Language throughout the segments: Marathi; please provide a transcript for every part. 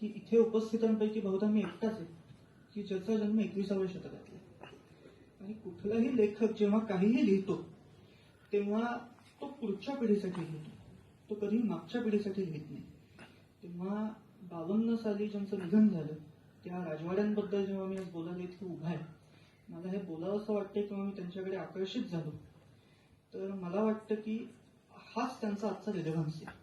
की इथे उपस्थितांपैकी बहुधा मी एकटाच आहे की ज्याचा जन्म एकविसाव्या शतकातला आहे. आणि कुठलाही लेखक जेव्हा काहीही लिहितो तेव्हा तो पुढच्या पिढीसाठी लिहितो. तो कधी मागच्या पिढीसाठी लिहित नाही. तेव्हा बावन्न साली ज्यांचं निधन झालं त्या राजवाड्यांबद्दल जेव्हा मी आज बोलायला इथे उभा आहे मला हे बोलावं असं वाटतं किंवा मी त्यांच्याकडे आकर्षित झालो. तर मला वाटतं की हाच त्यांचा आजचा रेलेव्हन्स आहे.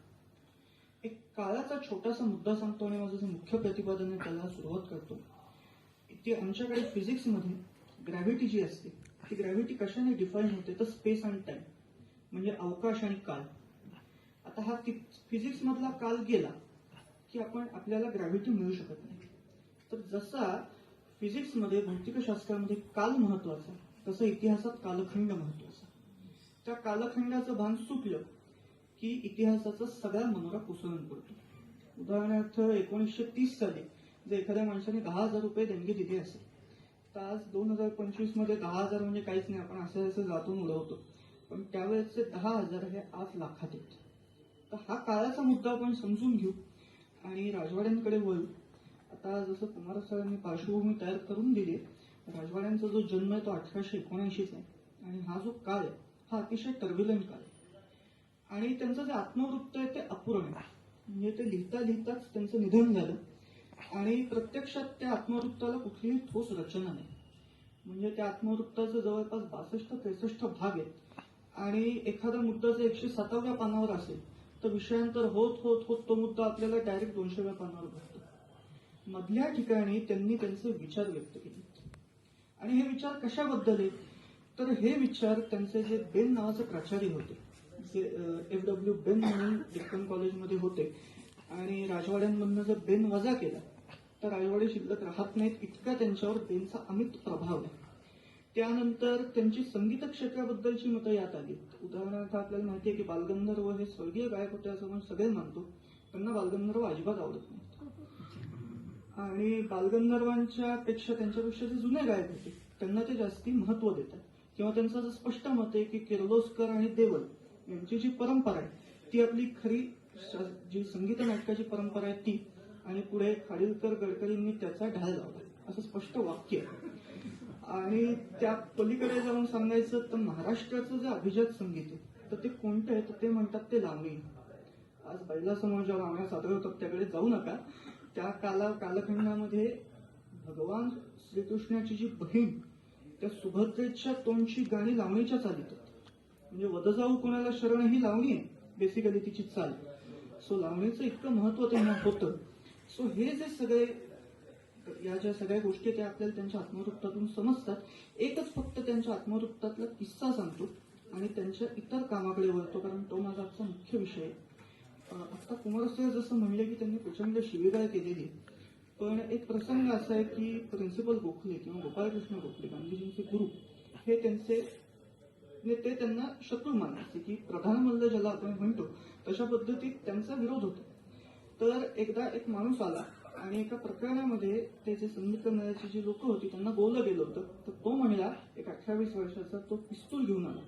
काळाचा छोटासा मुद्दा सांगतो आणि माझं जे मुख्य प्रतिपादन आहे त्याला सुरुवात करतो. ती आमच्याकडे फिजिक्समध्ये ग्रॅव्हिटी जी असते ती ग्रॅव्हिटी कशाने डिफाईन होते? तर स्पेस अँड टाइम म्हणजे अवकाश आणि काल. आता हा फिजिक्स मधला काल गेला की आपण आपल्याला ग्रॅव्हिटी मिळू शकत नाही. तर जसा फिजिक्समध्ये भौतिकशास्त्रामध्ये काल महत्त्वाचा तसं इतिहासात कालखंड महत्त्वाचा. त्या कालखंडाचं भान सुटलं की इतिहासाचा सगळा मनोरा कोसळून पडतो. उदाहरणार्थ एकोणीसशे तीस साली जर एखाद्या माणसाने दहा हजार रुपये देणगी दिली असेल तर आज दोन हजार पंचवीसमध्ये दहा हजार म्हणजे काहीच नाही आपण असं असं जातून उडवतो पण त्यावेळेसचे दहा हजार हे आज लाखात येत तर हा काळाचा मुद्दा आपण समजून घेऊ आणि राजवाड्यांकडे वळू. आता जसं कुमार सरांनी पार्श्वभूमी तयार करून दिली राजवाड्यांचा जो जन्म आहे तो अठराशे एकोणऐंशीच आहे. आणि हा जो काळ आहे हा अतिशय टर्ब्युलंट काळ आहे. आणि त्यांचं जे आत्मवृत्त आहे ते अपूर्ण आहे. म्हणजे ते लिहिता लिहिताच त्यांचं निधन झालं. आणि प्रत्यक्षात त्या आत्मवृत्ताला कुठलीही ठोस रचना नाही. म्हणजे त्या आत्मवृत्ताचं जवळपास बासष्ट त्रेसष्ट भाग आहेत. आणि एखादा मुद्दा जर एकशे साताव्या पानावर असेल तर विषयांतर होत होत होत तो मुद्दा आपल्याला डायरेक्ट दोनशेव्या पानावर भेटतो. मधल्या ठिकाणी त्यांनी त्यांचे विचार व्यक्त केले. आणि हे विचार कशाबद्दल आहेत? तर हे विचार त्यांचे जे बेन नावाचे प्राचार्य होते जे एफ डब्ल्यू बेन म्हणून डेक्कन कॉलेजमध्ये होते. आणि राजवाड्यांमधनं जर बेन वजा केला तर राजवाडे शिल्लक राहत नाहीत इतका त्यांच्यावर बेनचा अमित प्रभाव आहे. त्यानंतर त्यांची संगीत क्षेत्राबद्दलची मतं यात आली. उदाहरणार्थ आपल्याला माहिती आहे की बालगंधर्व हे स्वर्गीय गायक होते असं आपण सगळे मानतो त्यांना बालगंधर्व अजिबात आवडत नाही. आणि बालगंधर्वांच्या पेक्षा त्यांच्यापेक्षा जे जुने गायक होते त्यांना ते जास्ती महत्त्व देतात. किंवा त्यांचं असं स्पष्ट मत आहे की किर्लोस्कर आणि देवल यांची जी परंपरा आहे ती आपली खरी श- जी संगीत नाटकाची परंपरा आहे ती. आणि पुढे खाडीलकर गडकरींनी त्याचा ढाल लावला असं स्पष्ट वाक्य आहे. आणि त्या पलीकडे जाऊन सांगायचं तर महाराष्ट्राचं जे अभिजात संगीत आहे तर ते कोणतं आहे? तर ते म्हणतात ते लावणी. आज बैलासमोर ज्या लावण्या सादर होतात त्याकडे जाऊ नका. त्या काला कालखंडामध्ये भगवान श्रीकृष्णाची जी बहीण त्या सुभद्रेच्या तोंडची गाणी लावणीच्या चालीत आहेत म्हणजे वदजाऊ कोणाला शरण ही लावणी आहे बेसिकली तिची चाल. सो लावणीचं इतकं महत्त्व त्यांना होतं. सो हे जे सगळे या ज्या सगळ्या गोष्टी त्या आपल्याला त्यांच्या आत्मवृत्तातून समजतात एकच फक्त त्यांच्या आत्मवृत्तातला किस्सा सांगतो आणि त्यांच्या इतर कामाकडे वळतो कारण तो माझा आजचा मुख्य विषय आहे. आता कुमारस्वामी जसं म्हणले की त्यांनी प्रचंड शिबिरा केलेली पण एक प्रसंग असा आहे की प्रिन्सिपल गोखले किंवा गोपाळकृष्ण गोखले गांधीजींचे गुरु हे त्यांचे म्हणजे ते त्यांना शत्रू मानायचे की प्रधान मल्ल ज्याला आपण म्हणतो तशा पद्धतीत त्यांचा विरोध होतो. तर एकदा एक माणूस आला आणि एका प्रकरणामध्ये त्याचे संगीत करणाऱ्याची जी लोक होती त्यांना बोललं गेलं होतं. तर तो म्हणला एक अठ्ठावीस वर्षाचा तो पिस्तूल घेऊन आला.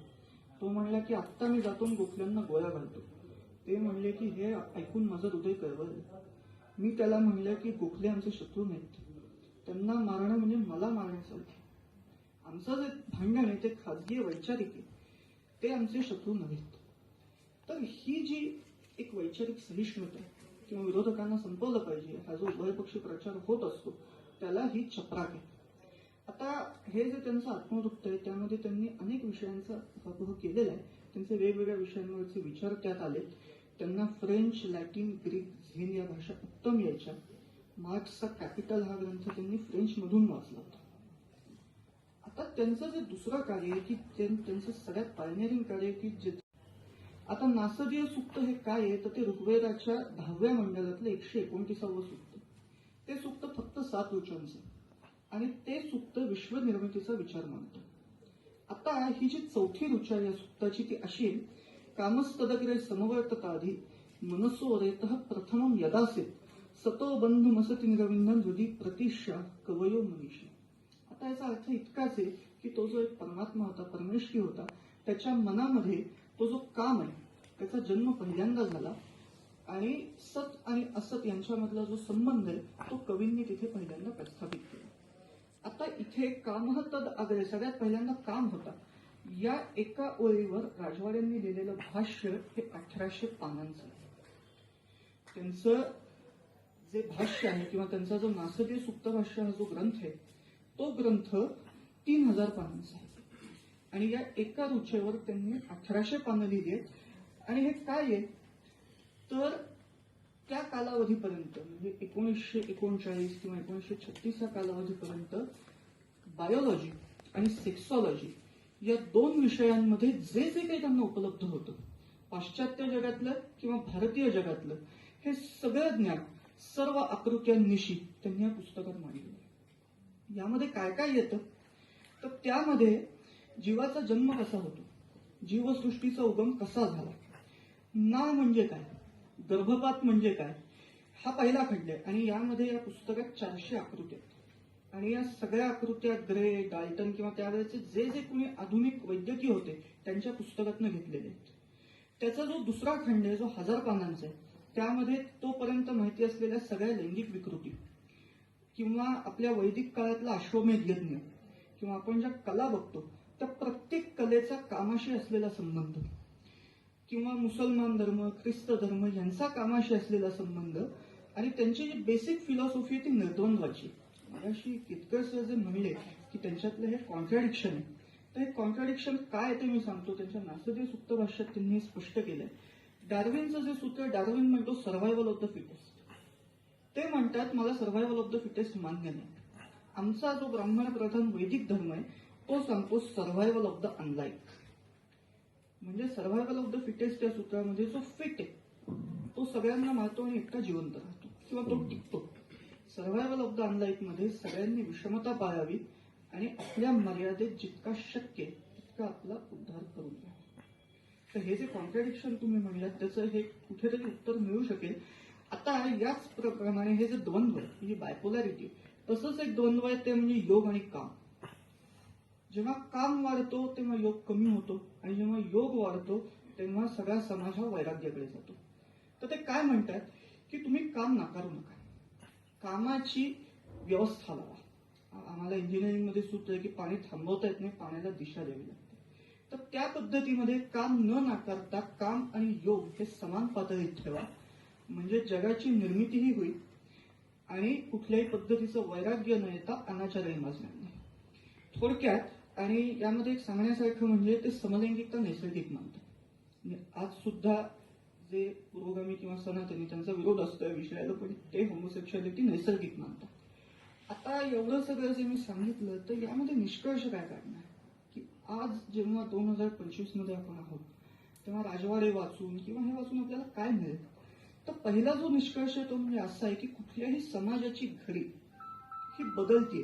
तो म्हणला की आत्ता मी जातो गोखल्यांना गोळ्या घालतो. ते म्हणले की हे ऐकून माझं हृदय कळवलं मी त्याला म्हणलं की गोखले आमचे शत्रू नाहीत. त्यांना मारणं म्हणजे मला मारण्यासारखे आमचं जे भांडण आहे ते खाजगी वैचारिक आहे. ते आमचे शत्रू नाहीत तर ही जी एक वैचारिक सहिष्णुता किंवा विरोधकांना संपवलं पाहिजे हा जो उभयपक्षी प्रचार होत असतो त्याला ही चपराक आहे. आता हे जे त्यांचं आत्मवृत्त आहे त्यामध्ये त्यांनी अनेक विषयांचा उहापोह केलेला आहे. त्यांचे वेगवेगळ्या विषयांवरचे विचार त्यात आले त्यांना फ्रेंच लॅटिन ग्रीक झेन या भाषा उत्तम यायच्या. मार्क्सचा कॅपिटल हा ग्रंथ त्यांनी फ्रेंचमधून वाचला होता. आता त्यांचं जे दुसरं कार्य आहे की त्यांचं सगळ्यात पायनेरिंग कार्य आहे की जे आता नासदीय सूक्त हे काय आहे? तर ते ऋग्वेदाच्या दहाव्या मंडळातलं एकशे एकोणतीसावं सूक्त ते सूक्त फक्त सात रुचांचं आणि ते सूक्त विश्वनिर्मितीचा विचार मानतो आता ही जी चौथी रुचा या सूक्ताची ती अशी आहे कामस्तदग्रे समवर्तताधी मनसोरेत प्रथम यदासेत सतो बंधु मसती निरविंदन हृदी प्रतिष्ठा कवयो मनीषी। आता याचा अर्थ इतकाच आहे की तो जो एक परमात्मा होता परमेश्वरी होता त्याच्या मनामध्ये तो जो काम आहे त्याचा जन्म पहिल्यांदा झाला आणि सत आणि असत यांच्यामधला जो संबंध आहे तो कवींनी तिथे पहिल्यांदा प्रस्थापित केला. आता इथे काम तद आग्रे सगळ्यात पहिल्यांदा काम होता. या एका ओळीवर राजवाड्यांनी लिहिलेलं भाष्य हे अठराशे पानांचं आहे. त्यांचं जे भाष्य आहे किंवा त्यांचा जो नासदीय सुप्त भाष्य हा जो ग्रंथ आहे तो ग्रंथ तीन हजार पानांचा आहे. आणि या एका रुचेवर त्यांनी अठराशे पानं लिहिली आहेत. आणि हे काय आहे? तर त्या कालावधीपर्यंत म्हणजे एकोणीसशे एकोणचाळीस किंवा एकोणीसशे छत्तीस या कालावधीपर्यंत बायोलॉजी आणि सेक्सॉलॉजी या दोन विषयांमध्ये जे जे काही त्यांना उपलब्ध होतं पाश्चात्य जगातलं किंवा भारतीय जगातलं हे सगळं ज्ञान सर्व आकृत्यांनिशी त्यांनी या पुस्तकात मांडलं. यामध्ये काय काय येतं? तर त्यामध्ये जीवाचा जन्म कसा होतो? जीवसृष्टीचा उगम कसा झाला? ना म्हणजे काय? गर्भपात म्हणजे काय? हा पहिला खंड आहे. आणि यामध्ये या पुस्तकात चारशे आकृत्या आणि या सगळ्या आकृत्या ग्रे डाल्टन किंवा त्यावेळेचे जे जे कुणी आधुनिक वैद्यकीय होते त्यांच्या पुस्तकातनं घेतलेले आहेत. त्याचा जो दुसरा खंड आहे जो हजार पानांचा आहे त्यामध्ये तोपर्यंत माहिती असलेल्या सगळ्या लैंगिक विकृती. किंवा आपल्या वैदिक काळातला अश्वमेध यज्ञ किंवा आपण ज्या कला बघतो त्या प्रत्येक कलेचा कामाशी असलेला संबंध. किंवा मुसलमान धर्म ख्रिस्त धर्म यांचा कामाशी असलेला संबंध आणि त्यांची जी बेसिक फिलॉसॉफी आहे ती निर्द्वंद्वाची. मगाशी सर जे म्हणले की त्यांच्यातलं हे कॉन्ट्रॅडिक्शन आहे. तर हे कॉन्ट्रॅडिक्शन काय आहे ते मी सांगतो. त्यांच्या नासदीय सुप्त भाष्यात त्यांनी स्पष्ट केलंय. डार्विनचं जे सूत्र डार्विन म्हणतो सर्व्हायवल ऑफ द फिटेस्ट ते म्हणतात मला सर्व्हायवल ऑफ द फिटेस्ट मान्य नाही. आमचा जो ब्राह्मण प्रधान वैदिक धर्म आहे तो सांगतो सर्व्हायवल ऑफ द अनलाईक म्हणजे सर्व्हायवल ऑफ द फिटेस्ट या सूत्रामध्ये जो फिट आहे तो सगळ्यांना मारतो आणि एकटा जिवंत राहतो किंवा तो टिकतो. सर्व्हायवल ऑफ द अनलाईकमध्ये सगळ्यांनी विषमता पाळावी आणि आपल्या मर्यादेत जितका शक्य तितका आपला उद्धार करून घ्यावा. तर हे जे कॉन्ट्रॅडिक्शन तुम्ही म्हणलात त्याचं हे कुठेतरी उत्तर मिळू शकेल. आता याच प्रमाणे हे जे द्वंद्व आहे, ही बायपोलॅरिटी तसंच एक द्वंद्व आहे ते म्हणजे योग आणि काम. जेव्हा काम वाढतो तेव्हा योग कमी होतो. आणि जेव्हा योग वाढतो तेव्हा सगळा समाज हा वैराग्याकडे जातो. तर ते काय म्हणतात? की तुम्ही काम नाकारू नका. कामाची व्यवस्था लावा. आम्हाला इंजिनिअरिंगमध्ये सूत्र आहे की पाणी थांबवता येत नाही पाण्याला दिशा द्यावी लागते. तर त्या पद्धतीमध्ये काम न नाकारता काम आणि योग हे समान पातळीत ठेवा. म्हणजे जगाची निर्मितीही होईल आणि कुठल्याही पद्धतीचं वैराग्य न येता अनाचारही माजणार नाही. थोडक्यात आणि यामध्ये एक सांगण्यासारखं म्हणजे ते समलैंगिकता नैसर्गिक मानतात. आज सुद्धा जे पुरोगामी किंवा सनातनी त्यांचा विरोध असतो या विषयाला पण ते होमोसेक्शुअलिटी नैसर्गिक मानतात. आता एवढं सगळं जे मी सांगितलं तर यामध्ये निष्कर्ष काय काढणार? की आज जेव्हा दोन हजार पंचवीसमध्ये आपण आहोत तेव्हा राजवाडे वाचून किंवा हे वाचून आपल्याला काय मिळेल? तर पहिला जो निष्कर्ष आहे तो म्हणजे असा आहे की कुठल्याही समाजाची घडी ही बदलते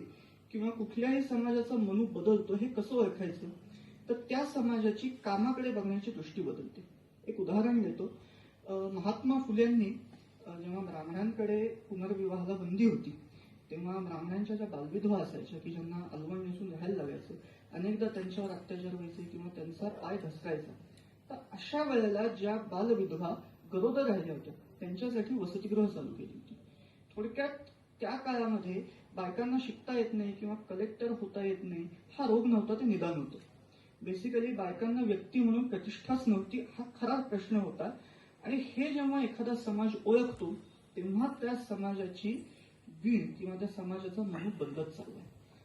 किंवा कुठल्याही समाजाचा मनू बदलतो हे कसं ओळखायचं? तर त्या समाजाची कामाकडे बघण्याची दृष्टी बदलते. एक उदाहरण देतो. महात्मा फुलेंनी जेव्हा ब्राह्मणांकडे पुनर्विवाहाला बंदी होती तेव्हा ब्राह्मणांच्या ज्या बालविधवा असायच्या की ज्यांना अलवण नेसून राहायला लागायचं अनेकदा त्यांच्यावर अत्याचार व्हायचे किंवा त्यांचा पाय घसरायचा तर अशा वेळेला ज्या बालविधवा गरोदर राहिल्या होत्या त्यांच्यासाठी वसतिगृह चालू केली होती. थोडक्यात त्या काळामध्ये बायकांना शिकता येत नाही किंवा कलेक्टर होता येत नाही हा रोग नव्हता ते निदान होतं. बेसिकली बायकांना व्यक्ती म्हणून प्रतिष्ठाच नव्हती हा खरा प्रश्न होता. आणि हे जेव्हा एखादा समाज ओळखतो तेव्हा त्या समाजाची वीण किंवा त्या समाजाचा मनू बदलत चाललाय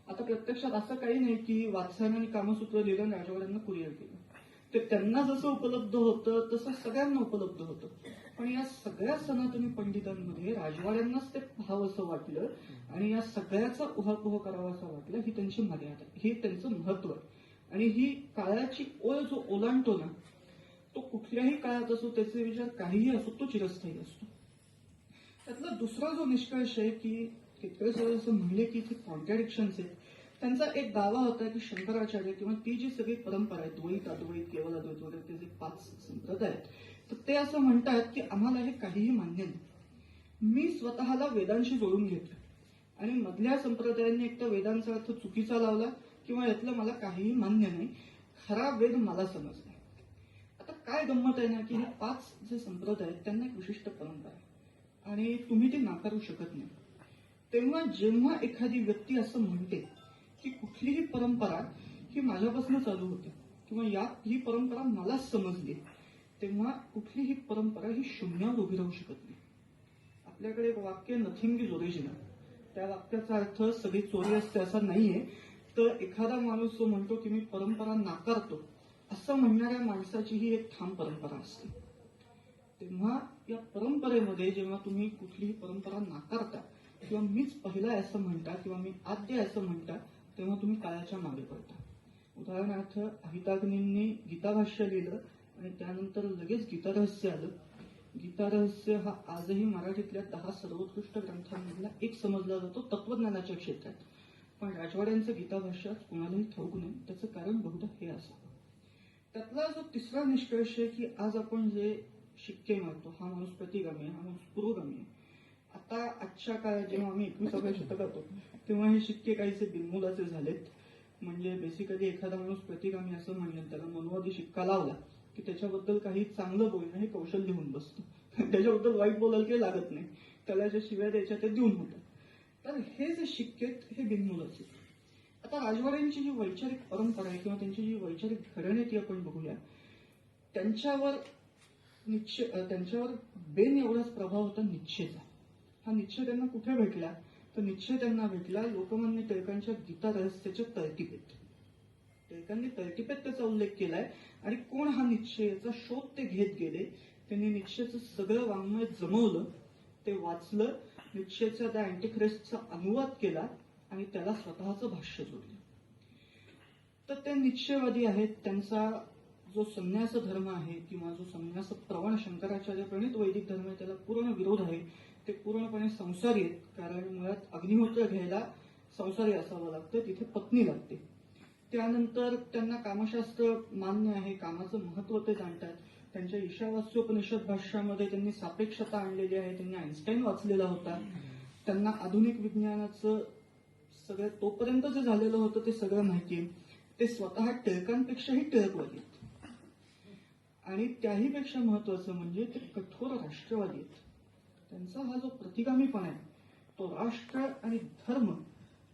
आता प्रत्यक्षात असं काही नाही की वात्सायनाने कामसूत्र लिहिलं राजवाड्यांना कुरिअर केलं. ते त्यांना जसं उपलब्ध होतं तसं सगळ्यांना उपलब्ध होतं. पण या सगळ्या सनातनी पंडितांमध्ये राजवाड्यांनाच ते पाहावं असं वाटलं आणि या सगळ्याचा उहापोह करावा असं वाटलं ही त्यांची मर्यादा. हे त्यांचं महत्त्व. आहे आणि ही काळाची ओळ जो ओलांडतो ना तो कुठल्याही काळात असो त्याचे विचार काहीही असो तो चिरस्थायी असतो त्यातला दुसरा जो निष्कर्ष आहे की तितकं असं म्हणले की इथे कॉन्ट्रॅडिक्शन्स आहेत. त्यांचा एक दावा होता की शंकराचार्य किंवा ती जी सगळी परंपरा आहे द्वैत अद्वैत केवळ अद्वैत वगैरे ते जे पाच संप्रदाय आहेत. तर ते असं म्हणतात की आम्हाला हे काहीही मान्य नाही. मी स्वतःला वेदांशी जोडून घेतलं. आणि मधल्या संप्रदायांनी एक तर वेदांचा अर्थ चुकीचा लावला किंवा यातलं मला काहीही मान्य नाही खरा वेद मला समजला. आता काय गंमत आहे ना की हे पाच जे संप्रदाय आहेत त्यांना एक विशिष्ट परंपरा आहे. आणि तुम्ही ते नाकारू शकत नाही. तेव्हा जेव्हा एखादी व्यक्ती असं म्हणते की कुठलीही परंपरा ही माझ्यापासून चालू होते किंवा या ही परंपरा मलाच समजली तेव्हा कुठलीही परंपरा ही शून्यावर उभी राहू शकत नाही. आपल्याकडे एक वाक्य नथिंग इज ओरिजिनल त्या वाक्याचा अर्थ सगळी चोरी असते असा नाहीये. तर एखादा माणूस जो म्हणतो की मी परंपरा नाकारतो असं म्हणणाऱ्या माणसाची ही एक ठाम परंपरा असते. तेव्हा या परंपरेमध्ये जेव्हा तुम्ही कुठलीही परंपरा नाकारता किंवा मीच पहिला असं म्हणता किंवा मी आद्य असं म्हणता तेव्हा तुम्ही काळाच्या मागे पडता. उदाहरणार्थ अहिताग्नींनी गीताभाष्य लिहिलं आणि त्यानंतर लगेच गीतारहस्य आलं. गीतारहस्य हा आजही मराठीतल्या दहा सर्वोत्कृष्ट ग्रंथांमधला एक समजला जातो तत्वज्ञानाच्या क्षेत्रात. पण राजवाड्यांचं गीताभाष्य आज कोणालाही ठाऊक नाही त्याचं कारण बहुधा हे असं. त्यातला जो तिसरा निष्कर्ष आहे की आज आपण जे शिक्के मारतो हा माणूस प्रतिगामी आहे हा माणूस पुरोगामी आहे. आता आजच्या काळात जेव्हा आम्ही एकविसाव्या शतकात होतो तेव्हा हे शिक्के काहीसे बिनमुलाचे झालेत. म्हणजे बेसिकली एखादा माणूस प्रतिगामी असं म्हणलं त्याला मनोवादी शिक्का लावला. की त्याच्याबद्दल काही चांगलं बोलणं हे कौशल्य होऊन बसतं. त्याच्याबद्दल वाईट बोलायला काही लागत नाही. त्याला ज्या शिव्या द्यायच्या ते देऊन होतात. तर हे जे शिक्के आहेत हे बिनमुलाचे आहेत. आता राजवाड्यांची जी वैचारिक परंपरा आहे किंवा त्यांची जी वैचारिक घडण आहे ती आपण बघूया. त्यांच्यावर निश्चय त्यांच्यावर बेन एवढाच प्रभाव होता निश्चयचा. हा निश्चय त्यांना कुठे भेटला? तर निश्चय त्यांना भेटला लोकमान्य टिळकांच्या गीता रहस्याच्या तरतिबेत टिळकांनी तरतिबेत त्याचा उल्लेख केलाय. आणि कोण हा निश्चय याचा शोध ते घेत गेले? त्यांनी निश्चयचं सगळं वाङ्मय जमवलं. ते वाचलं निश्चयचा त्या अँटिख्रिस्टचा अनुवाद केला आणि त्याला स्वतःचं भाष्य जोडलं. तर ते निश्चयवादी आहेत. त्यांचा जो संन्यास धर्म आहे किंवा जो संन्यास प्रवण शंकराचार्य प्रणित वैदिक धर्म आहे त्याला पूर्ण विरोध आहे. ते पूर्णपणे संसारी आहेत. कारण मुळात अग्निहोत्र घ्यायला संसारी असावं लागतं. तिथे पत्नी लागते. त्यानंतर त्यांना कामशास्त्र मान्य आहे कामाचं महत्त्व ते जाणतात. त्यांच्या ईशावास्योपनिषद भाष्यामध्ये त्यांनी सापेक्षता आणलेली आहे. त्यांनी आईन्स्टाईन वाचलेला होता. त्यांना आधुनिक विज्ञानाचं सगळं तोपर्यंत जे झालेलं होतं ते सगळं माहिती ते स्वतः टिळकांपेक्षाही टिळकवादी आहेत. आणि त्याही पेक्षा महत्वाचं म्हणजे ते कठोर राष्ट्रवादी आहेत. त्यांचा हा जो प्रतिगामीपणा आहे तो राष्ट्र आणि धर्म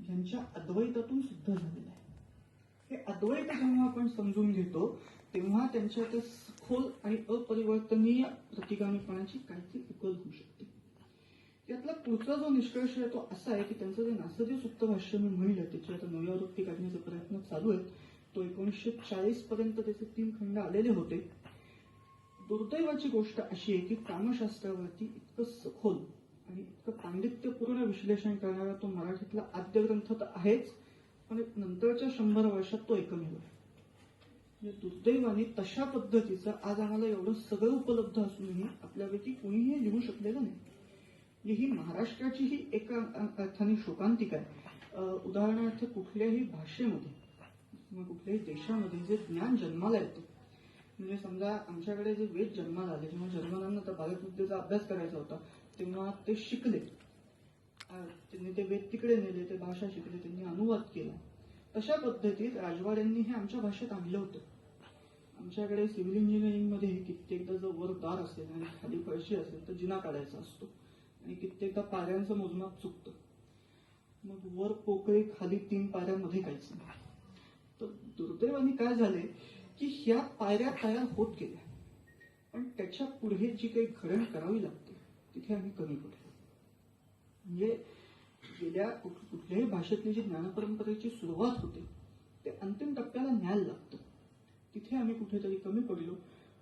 यांच्या अद्वैतातून सिद्ध झालेला आहे. हे अद्वैत जेव्हा आपण समजून घेतो तेव्हा त्यांच्या खोल सखोल आणि अपरिवर्तनीय प्रतिगामीपणाची काहीतरी उकल होऊ शकते. यातला पुढचा जो निष्कर्ष आहे तो असा आहे की त्यांचं जे नासदी सुप्त भाष्य मी म्हणलं त्याची आता नवी आवृत्ती काढण्याचे प्रयत्न चालू आहेत. तो एकोणीसशे चाळीस पर्यंत त्याचे तीन खंड आलेले होते. दुर्दैवाची गोष्ट अशी आहे की कामशास्त्रावरती इतकं सखोल आणि इतकं पांडित्यपूर्ण विश्लेषण करणारा तो मराठीतला आद्य ग्रंथ तर आहेच. आणि नंतरच्या शंभर वर्षात तो एकमेव आहे म्हणजे दुर्दैवाने तशा पद्धतीचं आज आम्हाला एवढं सगळं उपलब्ध असूनही आपल्यापैकी कोणीही लिहू शकलेलं नाही. म्हणजे ही महाराष्ट्राची ही एका अर्थाने शोकांतिका आहे. उदाहरणार्थ कुठल्याही भाषेमध्ये किंवा कुठल्याही देशामध्ये जे ज्ञान जन्माला येतं म्हणजे समजा आमच्याकडे जे वेद जन्माला आले जेव्हा जर्मनांना तर बालविद्येचा अभ्यास करायचा होता तेव्हा ते शिकले. त्यांनी ते वेद तिकडे नेले ते भाषा शिकले त्यांनी अनुवाद केला. तशा पद्धतीत राजवाड्यांनी हे आमच्या भाषेत आणलं होतं. आमच्याकडे सिव्हिल इंजिनिअरिंगमध्ये कित्येकदा जर वर दार असेल आणि खाली फळशी असेल तर जिना काढायचा असतो. आणि कित्येकदा पाऱ्यांचं मोजमाप चुकतं. मग वर पोकळी खाली तीन पाऱ्यामध्ये काहीच नाही तर दुर्दैवाने काय झाले की ह्या पायऱ्या तयार होत गेल्या. पण त्याच्या पुढे जी काही घडण करावी लागते तिथे आम्ही कमी पडतो म्हणजे गेल्या कुठ- कुठल्याही भाषेतली जी ज्ञानपरंपरेची सुरुवात होते ते अंतिम टप्प्याला न्यायला लागतं. तिथे आम्ही कुठेतरी कमी पडलो.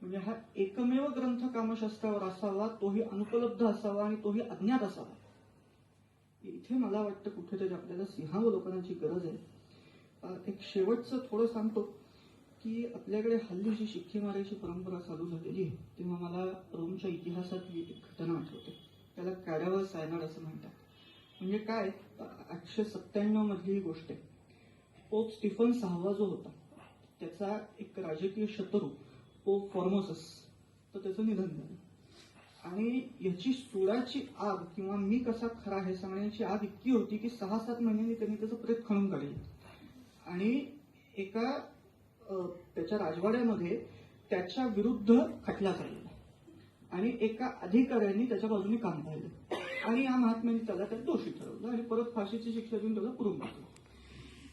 म्हणजे हा एकमेव ग्रंथ कामशास्त्रावर असावा तोही अनुपलब्ध असावा आणि तोही अज्ञात असावा. इथे मला वाटतं कुठेतरी आपल्याला सिंहावलोकनाची गरज आहे. एक शेवटचं थोडं सांगतो की आपल्याकडे हल्ली जी शिक्की मारायची परंपरा चालू झालेली आहे तेव्हा मला रोमच्या इतिहासातली एक घटना आठवते. त्याला कॅडावर सायनाड असं म्हणतात. म्हणजे काय? आठशे सत्त्याण्णव मधली ही गोष्ट आहे. पोप स्टीफन सहावा जो होता त्याचा एक राजकीय शत्रू पोप फॉर्मोसस तर त्याचं निधन झालं. आणि याची सुडाची आग किंवा मी कसा खरा हे सांगण्याची आग इतकी होती की सहा सात महिन्यांनी त्यांनी त्याचं प्रेत खणून काढलं. आणि एका त्याच्या राजवाड्यामध्ये त्याच्या विरुद्ध खटला चालला. आणि एका अधिकाऱ्यांनी त्याच्या बाजूने काम पाहिलं. आणि या महात्म्याने त्याला त्यात दोषी ठरवलं आणि परत फाशीची शिक्षा देऊन त्याला पुरून टाकलं.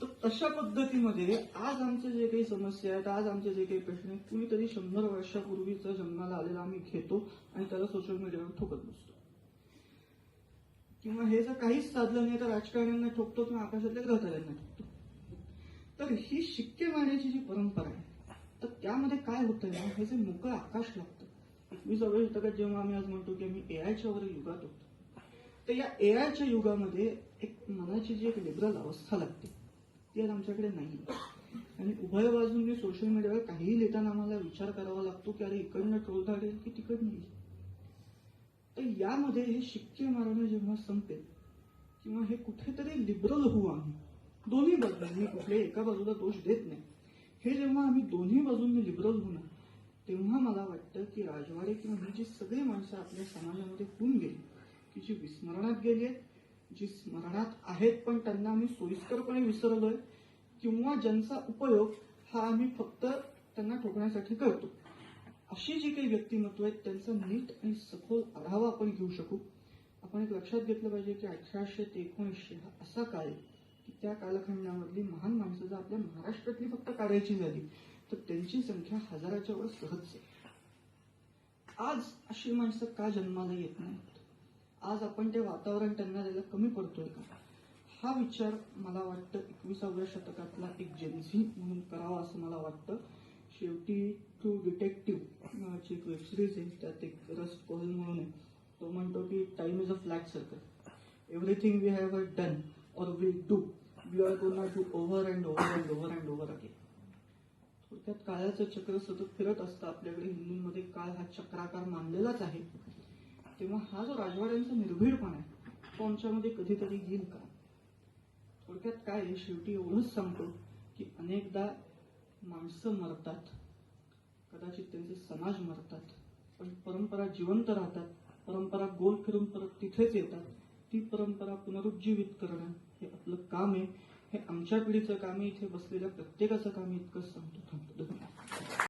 तर तशा पद्धतीमध्ये आज आमचे जे काही समस्या आहेत आज आमचे जे काही प्रश्न आहेत कुणीतरी शंभर वर्षापूर्वीचा जन्माला आलेला आम्ही घेतो आणि त्याला सोशल मीडियावर ठोकत बसतो. किंवा हे जर काहीच साधलं नाही तर राजकारण्यांना ठोकतो किंवा आकाशातल्या ग्रहताऱ्यांना ठोकतो. तर ही शिक्के मारण्याची जी परंपरा आहे तर त्यामध्ये काय होतं हे जे मोकळं आकाश लागतं एकविसाव्या शतकात जेव्हा आम्ही आज म्हणतो की आम्ही एआयच्या वर युगात होतो. तर या एआयच्या युगामध्ये एक मनाची जी एक लिबरल अवस्था लागते ती आज आमच्याकडे नाही. आणि उभय बाजूंनी सोशल मीडियावर काहीही लिहिताना आम्हाला विचार करावा लागतो की अरे इकडनं ट्रोल काढेल की तिकडनं येईल तर यामध्ये हे शिक्के मारणं जेव्हा संपेल किंवा हे कुठेतरी लिबरल होऊ आम्ही दोन्ही बाजूंनी मी कुठल्याही एका बाजूला दोष देत नाही. हे जेव्हा आम्ही दोन्ही बाजूंनी लिबरल होणार तेव्हा मला वाटतं की राजवाडे किंवा ही जी सगळी माणसं आपल्या समाजामध्ये होऊन गेली की जी विस्मरणात गेली आहेत जी स्मरणात आहेत पण त्यांना आम्ही सोयीस्करपणे विसरलोय किंवा ज्यांचा उपयोग हा आम्ही फक्त त्यांना ठोकण्यासाठी करतो. अशी जी काही व्यक्तिमत्व आहेत त्यांचा नीट आणि सखोल आढावा आपण घेऊ शकू. आपण एक लक्षात घेतलं पाहिजे की अठराशे ते एकोणीसशे हा असा काळ आहे की त्या कालखंडामधली महान माणसं जर आपल्या महाराष्ट्रातली फक्त काढायची झाली तर त्यांची संख्या हजाराच्या वर सहज आहे आज अशी माणसं का जन्माला येत नाहीत? आज आपण ते वातावरण त्यांना द्यायला कमी पडतोय का? हा विचार मला वाटतं एकविसाव्या शतकातला एक जेन्झी म्हणून करावा असं मला वाटतं. शेवटी टू डिटेक्टिव्ह नावाची एक वेबसिरीज आहे. त्यात एक रस कोहल म्हणून आहे. तो म्हणतो की time is a flat circle everything we have done or we do we are gonna do over and over and over and over again त्यात काळाचं चक्र सतत फिरत असतं. आपल्याकडे हिंदूंमध्ये काळ हा चक्राकार मानलेलाच आहे. तेव्हा हा जो राजवाड्यांचा निर्भीडपणा आहे तो आमच्यामध्ये कधीतरी येईल का? थोडक्यात काय आहे, शेवटी एवढंच सांगतो की अनेकदा माणसं मरतात. कदाचित त्यांचे समाज मरतात. पण परंपरा जिवंत राहतात. परंपरा गोल फिरून परत तिथेच येतात. ती परंपरा पुनरुज्जीवित करणं हे आपलं काम आहे. हे आमच्या पिढीचं काम इथे बसलेल्या प्रत्येकाचं काम इतकं इतकंच सांगतो थांबतो धन्यवाद.